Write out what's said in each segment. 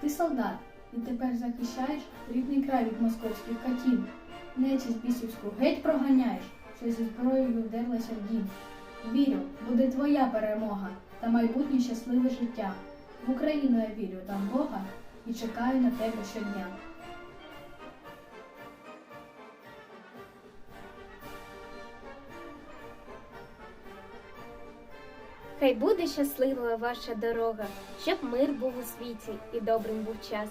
Ти солдат, і тепер захищаєш рідний край від московських катів. Нечість бісівську геть проганяєш, що зі зброєю вдерлася в дім. Вірю, буде твоя перемога та майбутнє щасливе життя. В Україну я вірю, там Бога, і чекаю на тебе щодня. Хай буде щасливою ваша дорога, щоб мир був у світі і добрим був час.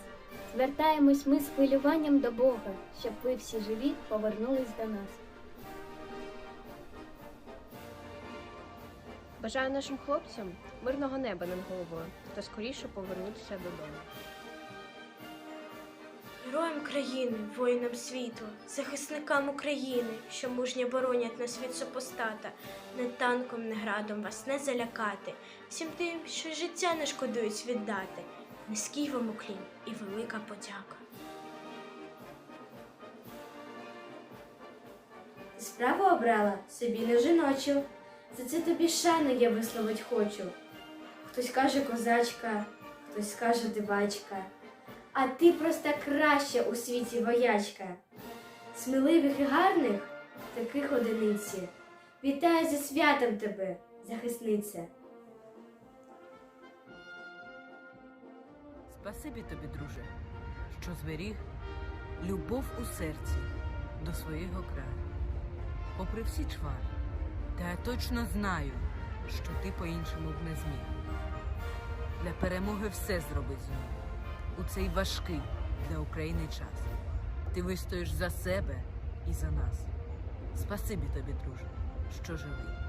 Звертаємось ми з хвилюванням до Бога, щоб ви всі живі повернулись до нас. Бажаю нашим хлопцям мирного неба над головою та скоріше повернутися додому. Героям країни, воїнам світу, захисникам України, що мужньо боронять нас від супостата, не танком, не градом вас не залякати, всім тим, що життя не шкодують віддати. Низький вам уклін і велика подяка. Справу обрала собі не жіночу. За це тобі шану я висловить хочу. Хтось каже козачка, хтось скаже дивачка, а ти просто краща у світі воячка. Сміливих і гарних таких одиниці. Вітаю зі святом тебе, захисниця. Спасибі тобі, друже, що зберіг любов у серці до свого краю. Попри всі чвари, та я точно знаю, що ти по-іншому б не зміг. Для перемоги все зробить зміг у цей важкий для України час. Ти вистоїш за себе і за нас. Спасибі тобі, друже, що живий.